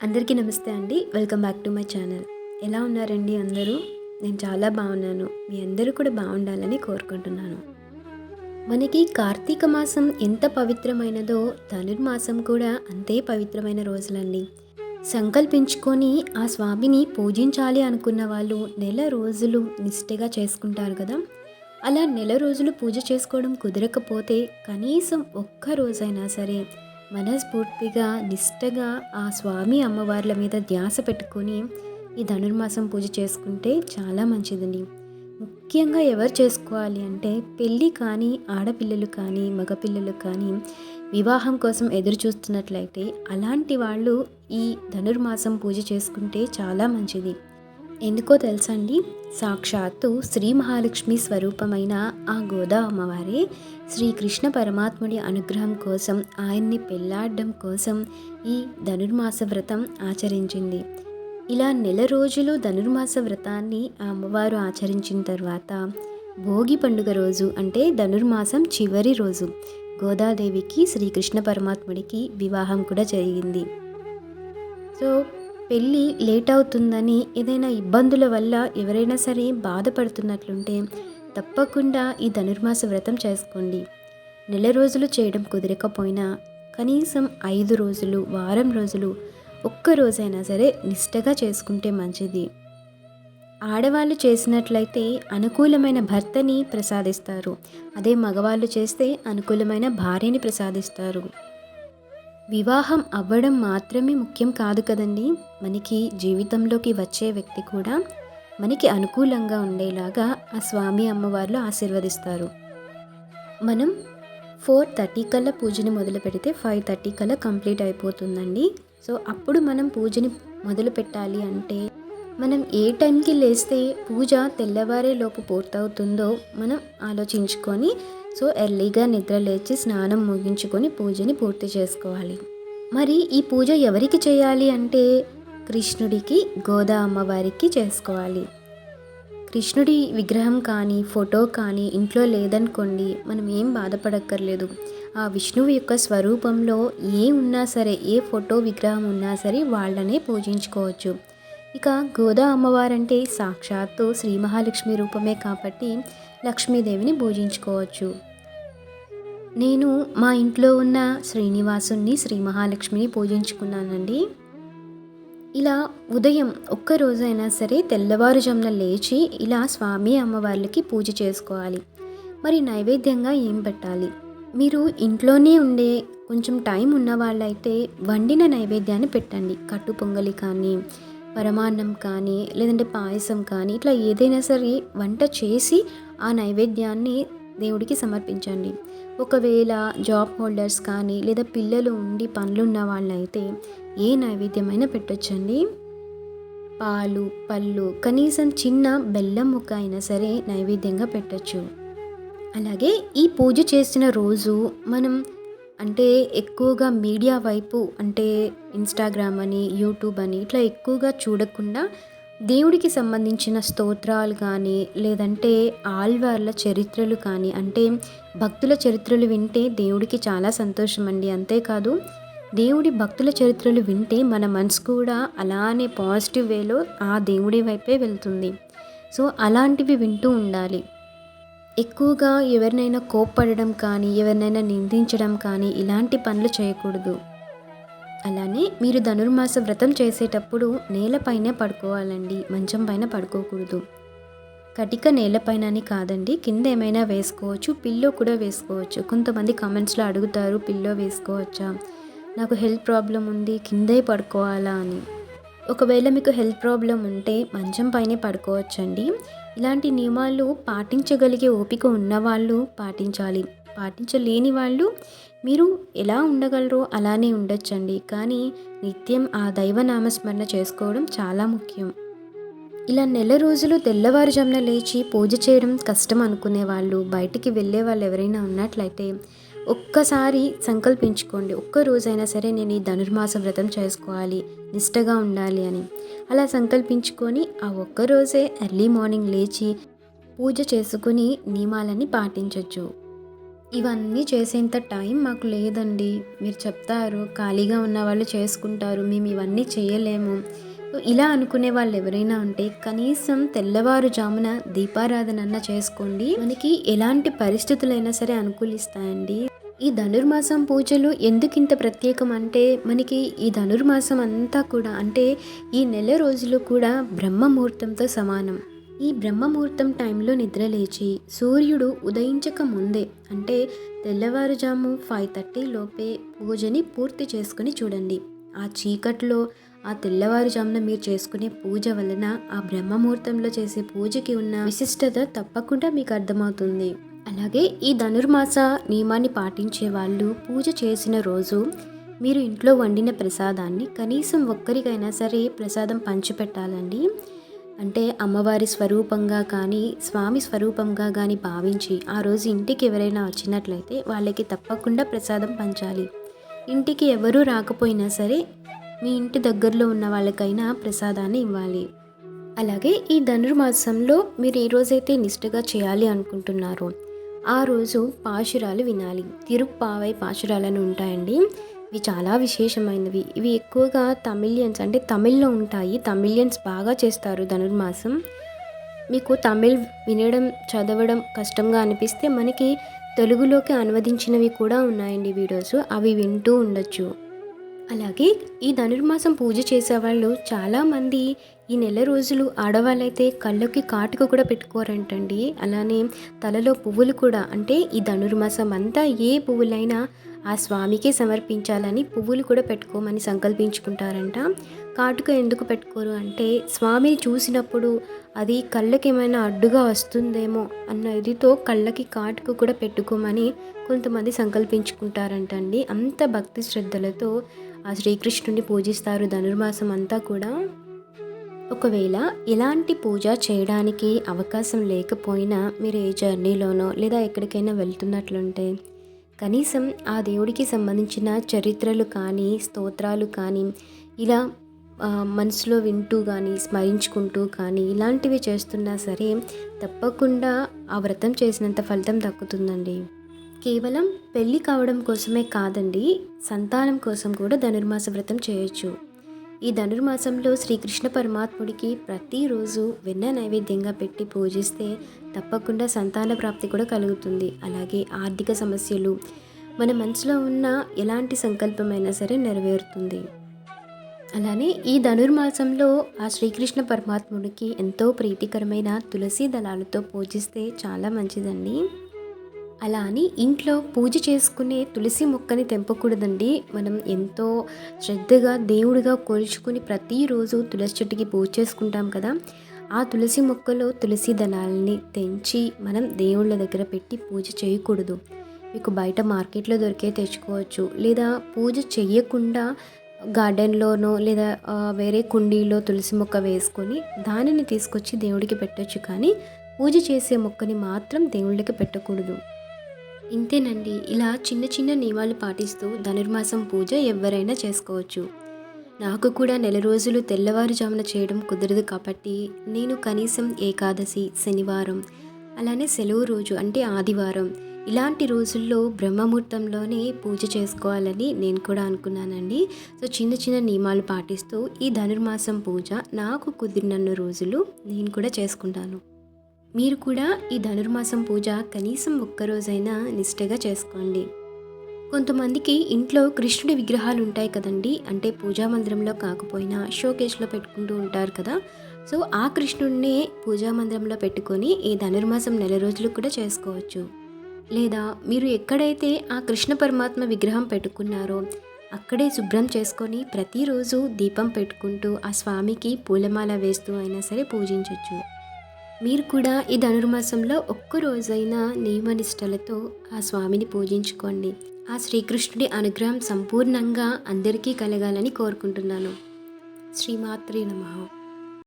అందరికీ నమస్తే అండి. Welcome back to my channel ఎలా ఉన్నారండి అందరూ? నేను చాలా బాగున్నాను. మీ అందరూ కూడా బాగుండాలని కోరుకుంటున్నాను. మనకి కార్తీక మాసం ఎంత పవిత్రమైనదో ధనుర్మాసం కూడా అంతే పవిత్రమైన రోజులండి. సంకల్పించుకొని ఆ స్వామిని పూజించాలి అనుకున్న వాళ్ళు నెల రోజులు నిష్ఠగా చేసుకుంటారు కదా. అలా నెల రోజులు పూజ చేసుకోవడం కుదరకపోతే కనీసం ఒక్క రోజైనా సరే మనస్ఫూర్తిగా నిష్టగా ఆ స్వామి అమ్మవార్ల మీద ధ్యాస పెట్టుకొని ఈ ధనుర్మాసం పూజ చేసుకుంటే చాలా మంచిదండి. ముఖ్యంగా ఎవరు చేసుకోవాలి అంటే పెళ్ళి కానీ ఆడపిల్లలు కానీ మగపిల్లలు కానీ వివాహం కోసం ఎదురు చూస్తున్నట్లయితే అలాంటి వాళ్ళు ఈ ధనుర్మాసం పూజ చేసుకుంటే చాలా మంచిది. ఎందుకో తెలుసండి? సాక్షాత్తు శ్రీ మహాలక్ష్మి స్వరూపమైన ఆ గోదా అమ్మవారే శ్రీకృష్ణ పరమాత్ముడి అనుగ్రహం కోసం ఆయన్ని పెళ్ళాడడం కోసం ఈ ధనుర్మాస వ్రతం ఆచరించింది. ఇలా నెల రోజులు ధనుర్మాస వ్రతాన్ని ఆ అమ్మవారు ఆచరించిన తర్వాత భోగి పండుగ రోజు అంటే ధనుర్మాసం చివరి రోజు గోదాదేవికి శ్రీకృష్ణ పరమాత్ముడికి వివాహం కూడా జరిగింది. సో పెళ్ళి లేట్ అవుతుందని ఏదైనా ఇబ్బందుల వల్ల ఎవరైనా సరే బాధపడుతున్నట్లుంటే తప్పకుండా ఈ ధనుర్మాస వ్రతం చేసుకోండి. నెల రోజులు చేయడం కుదరకపోయినా కనీసం ఐదు రోజులు వారం రోజులు ఒక్క రోజైనా సరే నిష్టగా చేసుకుంటే మంచిది. ఆడవాళ్ళు చేసినట్లయితే అనుకూలమైన భర్తని ప్రసాదిస్తారు. అదే మగవాళ్ళు చేస్తే అనుకూలమైన భార్యని ప్రసాదిస్తారు. వివాహం అవ్వడం మాత్రమే ముఖ్యం కాదు కదండి. మనకి జీవితంలోకి వచ్చే వ్యక్తి కూడా మనకి అనుకూలంగా ఉండేలాగా ఆ స్వామి అమ్మవార్లు ఆశీర్వదిస్తారు. మనం ఫోర్ థర్టీ కల్లా పూజని మొదలు పెడితే ఫైవ్ థర్టీ కల్లా కంప్లీట్ అయిపోతుందండి. సో అప్పుడు మనం పూజని మొదలు పెట్టాలి అంటే మనం ఏ టైంకి లేస్తే పూజ తెల్లవారే లోపు పూర్తవుతుందో మనం ఆలోచించుకొని సో ఎర్లీగా నిద్ర లేచి స్నానం ముగించుకొని పూజని పూర్తి చేసుకోవాలి. మరి ఈ పూజ ఎవరికి చేయాలి అంటే కృష్ణుడికి గోదా అమ్మవారికి చేసుకోవాలి. కృష్ణుడి విగ్రహం కానీ ఫోటో కానీ ఇంట్లో లేదనుకోండి మనం ఏం బాధపడక్కర్లేదు. ఆ విష్ణువు యొక్క స్వరూపంలో ఏ ఉన్నా సరే ఏ ఫోటో విగ్రహం ఉన్నా సరే వాళ్ళనే పూజించుకోవచ్చు. ఇక గోదా అమ్మవారంటే సాక్షాత్తు శ్రీ మహాలక్ష్మి రూపమే కాబట్టి లక్ష్మీదేవిని పూజించుకోవచ్చు నేను మా ఇంట్లో ఉన్న శ్రీనివాసుని శ్రీ మహాలక్ష్మిని పూజించుకున్నానండి. ఇలా ఉదయం ఒక్కరోజైనా సరే తెల్లవారుజామున లేచి ఇలా స్వామి అమ్మవార్లకి పూజ చేసుకోవాలి. మరి నైవేద్యంగా ఏం పెట్టాలి? మీరు ఇంట్లోనే ఉండే కొంచెం టైం ఉన్న వాళ్ళైతే వండిన నైవేద్యాన్ని పెట్టండి. కట్టు పొంగలి కానీ పరమాన్నం కానీ లేదంటే పాయసం కానీ ఇట్లా ఏదైనా సరే వంట చేసి ఆ నైవేద్యాన్ని దేవుడికి సమర్పించండి. ఒకవేళ జాబ్ హోల్డర్స్ కానీ లేదా పిల్లలు ఉండి పనులున్న వాళ్ళైతే ఏ నైవేద్యమైనా పెట్టొచ్చండి. పాలు పళ్ళు కనీసం చిన్న బెల్లం ముక్క అయినా సరే నైవేద్యంగా పెట్టచ్చు. అలాగే ఈ పూజ చేసిన రోజు మనం అంటే ఎక్కువగా మీడియా వైపు అంటే ఇన్స్టాగ్రామ్ అని యూట్యూబ్ అని ఇట్లా ఎక్కువగా చూడకుండా దేవుడికి సంబంధించిన స్తోత్రాలు కానీ లేదంటే ఆల్వార్ల చరిత్రలు కానీ అంటే భక్తుల చరిత్రలు వింటే దేవుడికి చాలా సంతోషం అండి. అంతేకాదు దేవుడి భక్తుల చరిత్రలు వింటే మన మనసు కూడా అలానే పాజిటివ్ వేలో ఆ దేవుడి వైపే వెళ్తుంది. సో అలాంటివి వింటూ ఉండాలి. ఎక్కువగా ఎవరినైనా కోప్పడడం కానీ ఎవరినైనా నిందించడం కానీ ఇలాంటి పనులు చేయకూడదు. అలానే మీరు ధనుర్మాస వ్రతం చేసేటప్పుడు నేలపైనే పడుకోవాలండి. మంచం పైన పడుకోకూడదు. కటిక నేలపైన అని కాదండి. కింద ఏమైనా వేసుకోవచ్చు. పిల్లో కూడా వేసుకోవచ్చు. కొంతమంది కామెంట్స్లో అడుగుతారు పిల్లో వేసుకోవచ్చా? నాకు హెల్త్ ప్రాబ్లం ఉంది. కిందే పడుకోవాలా? అని. ఒకవేళ మీకు హెల్త్ ప్రాబ్లం ఉంటే మంచం పైనే పడుకోవచ్చండి. ఇలాంటి నియమాలు పాటించగలిగే ఓపిక ఉన్నవాళ్ళు పాటించాలి. పాటించలేని వాళ్ళు మీరు ఎలా ఉండగలరో అలానే ఉండొచ్చండి. కానీ నిత్యం ఆ దైవ నామస్మరణ చేసుకోవడం చాలా ముఖ్యం. ఇలా నెల రోజులు తెల్లవారుజామున లేచి పూజ చేయడం కష్టం అనుకునే వాళ్ళు బయటికి వెళ్ళే వాళ్ళు ఎవరైనా ఉన్నట్లయితే ఒక్కసారి సంకల్పించుకోండి. ఒక్కరోజైనా సరే నేను ఈ ధనుర్మాస వ్రతం చేసుకోవాలి నిష్టగా ఉండాలి అని. అలా సంకల్పించుకొని ఆ ఒక్క రోజే ఎర్లీ మార్నింగ్ లేచి పూజ చేసుకుని నియమాలని పాటించవచ్చు ఇవన్నీ చేసేంత టైం మాకు లేదండి. మీరు చెప్తారు ఖాళీగా ఉన్న వాళ్ళు చేసుకుంటారు మేము ఇవన్నీ చేయలేము. ఇలా అనుకునే వాళ్ళు ఎవరైనా ఉంటే కనీసం తెల్లవారుజామున దీపారాధన అన్న చేసుకోండి. మనకి ఎలాంటి పరిస్థితులైనా సరే అనుకూలిస్తాయండి. ఈ ధనుర్మాసం పూజలు ఎందుకింత ప్రత్యేకం అంటే మనకి ఈ ధనుర్మాసం అంతా కూడా అంటే ఈ నెల రోజులు కూడా బ్రహ్మముహూర్తంతో సమానం. ఈ బ్రహ్మముహూర్తం టైంలో నిద్రలేచి సూర్యుడు ఉదయించక ముందే అంటే తెల్లవారుజాము ఫైవ్ థర్టీ లోపే పూజని పూర్తి చేసుకుని చూడండి. ఆ చీకట్లో ఆ తెల్లవారుజామున మీరు చేసుకునే పూజ వలన ఆ బ్రహ్మముహూర్తంలో చేసే పూజకి ఉన్న విశిష్టత తప్పకుండా మీకు అర్థమవుతుంది. అలాగే ఈ ధనుర్మాస నియమాన్ని పాటించే వాళ్ళు పూజ చేసిన రోజు మీరు ఇంట్లో వండిన ప్రసాదాన్ని కనీసం ఒక్కరికైనా సరే ప్రసాదం పంచిపెట్టాలండి. అంటే అమ్మవారి స్వరూపంగా కానీ స్వామి స్వరూపంగా కానీ భావించి ఆ రోజు ఇంటికి ఎవరైనా వచ్చినట్లయితే వాళ్ళకి తప్పకుండా ప్రసాదం పంచాలి. ఇంటికి ఎవరూ రాకపోయినా సరే మీ ఇంటి దగ్గరలో ఉన్న వాళ్ళకైనా ప్రసాదాన్ని ఇవ్వాలి. అలాగే ఈ ధనుర్మాసంలో మీరు ఏ రోజైతే నిష్ఠగా చేయాలి అనుకుంటున్నారో ఆ రోజు పాశురాలు వినాలి. తిరుప్పావై పాశురాలను ఉంటాయండి. ఇవి చాలా విశేషమైనవి. ఇవి ఎక్కువగా తమిళియన్స్ అంటే తమిళ్ళో ఉంటాయి. తమిళియన్స్ బాగా చేస్తారు ధనుర్మాసం. మీకు తమిళ్ వినడం చదవడం కష్టంగా అనిపిస్తే మనకి తెలుగులోకి అనువదించినవి కూడా ఉన్నాయండి వీడియోస్. అవి వింటూ ఉండొచ్చు. అలాగే ఈ ధనుర్మాసం పూజ చేసేవాళ్ళు చాలామంది ఈ నెల రోజులు ఆడవాళ్ళైతే కళ్ళకి కాటుక కూడా పెట్టుకోరంటండి. అలానే తలలో పువ్వులు కూడా అంటే ఈ ధనుర్మాసం అంతా ఏ పువ్వులైనా ఆ స్వామికే సమర్పించాలని పువ్వులు కూడా పెట్టుకోమని సంకల్పించుకుంటారంట. కాటుక ఎందుకు పెట్టుకోరు అంటే స్వామిని చూసినప్పుడు అది కళ్ళకి ఏమైనా అడ్డుగా వస్తుందేమో అన్న ఇదితో కళ్ళకి కాటుక కూడా పెట్టుకోమని కొంతమంది సంకల్పించుకుంటారంటండి. అంత భక్తి శ్రద్ధలతో ఆ శ్రీకృష్ణుని పూజిస్తారు ధనుర్మాసం అంతా కూడా. ఒకవేళ ఇలాంటి పూజ చేయడానికి అవకాశం లేకపోయినా మీరు ఏ జర్నీలోనో లేదా ఎక్కడికైనా వెళ్తున్నట్లుంటే కనీసం ఆ దేవుడికి సంబంధించిన చరిత్రలు కానీ స్తోత్రాలు కానీ ఇలా మనసులో వింటూ కానీ స్మరించుకుంటూ కానీ ఇలాంటివి చేస్తున్నా సరే తప్పకుండా ఆ వ్రతం చేసినంత ఫలితం దక్కుతుందండి. కేవలం పెళ్ళి కావడం కోసమే కాదండి సంతానం కోసం కూడా ధనుర్మాస వ్రతం చేయొచ్చు. ఈ ధనుర్మాసంలో శ్రీకృష్ణ పరమాత్ముడికి ప్రతిరోజు వెన్న నైవేద్యంగా పెట్టి పూజిస్తే తప్పకుండా సంతాన ప్రాప్తి కూడా కలుగుతుంది. అలాగే ఆర్థిక సమస్యలు మన మనసులో ఉన్న ఎలాంటి సంకల్పమైనా సరే నెరవేరుతుంది. అలానే ఈ ధనుర్మాసంలో ఆ శ్రీకృష్ణ పరమాత్ముడికి ఎంతో ప్రీతికరమైన తులసి దళాలతో పూజిస్తే చాలా మంచిదండి. అలా అని ఇంట్లో పూజ చేసుకునే తులసి మొక్కని తెంపకూడదండి. మనం ఎంతో శ్రద్ధగా దేవుడిగా కొలుచుకుని ప్రతిరోజు తులసి చెట్టుకి పూజ చేసుకుంటాం కదా. ఆ తులసి మొక్కలో తులసి దళాలని తెంచి మనం దేవుళ్ళ దగ్గర పెట్టి పూజ చేయకూడదు. మీకు బయట మార్కెట్లో దొరికే తెచ్చుకోవచ్చు. లేదా పూజ చెయ్యకుండా గార్డెన్లోనో లేదా వేరే కుండీలో తులసి మొక్క వేసుకొని దానిని తీసుకొచ్చి దేవుడికి పెట్టచ్చు కానీ పూజ చేసే మొక్కని మాత్రం దేవుళ్ళకి పెట్టకూడదు. ఇంతేనండి. ఇలా చిన్న చిన్న నియమాలు పాటిస్తూ ధనుర్మాసం పూజ ఎవరైనా చేసుకోవచ్చు. నాకు కూడా నెల రోజులు తెల్లవారుజామున చేయడం కుదరదు కాబట్టి నేను కనీసం ఏకాదశి శనివారం అలానే సెలవు రోజు అంటే ఆదివారం ఇలాంటి రోజుల్లో బ్రహ్మముహూర్తంలోనే పూజ చేసుకోవాలని నేను కూడా అనుకున్నానండి. సో చిన్న చిన్న నియమాలు పాటిస్తూ ఈ ధనుర్మాసం పూజ నాకు కుదిరినన్న రోజులు నేను కూడా చేసుకుంటాను. మీరు కూడా ఈ ధనుర్మాసం పూజ కనీసం ఒక్కరోజైనా నిష్ఠగా చేసుకోండి. కొంతమందికి ఇంట్లో కృష్ణుడి విగ్రహాలు ఉంటాయి కదండి. అంటే పూజా మందిరంలో కాకపోయినా షోకేస్లో పెట్టుకుంటూ ఉంటారు కదా. సో ఆ కృష్ణుడినే పూజా మందిరంలో పెట్టుకొని ఈ ధనుర్మాసం నెల రోజులు కూడా చేసుకోవచ్చు. లేదా మీరు ఎక్కడైతే ఆ కృష్ణ పరమాత్మ విగ్రహం పెట్టుకున్నారో అక్కడే శుభ్రం చేసుకొని ప్రతిరోజు దీపం పెట్టుకుంటూ ఆ స్వామికి పూలమాల వేస్తూ అయినా సరే పూజించవచ్చు మీరు కూడా ఈ ధనుర్మాసంలో ఒక్క రోజైనా నియమనిష్టలతో ఆ స్వామిని పూజించుకోండి. ఆ శ్రీకృష్ణుడి అనుగ్రహం సంపూర్ణంగా అందరికీ కలగాలని కోరుకుంటున్నాను. శ్రీమాత్రి నమ.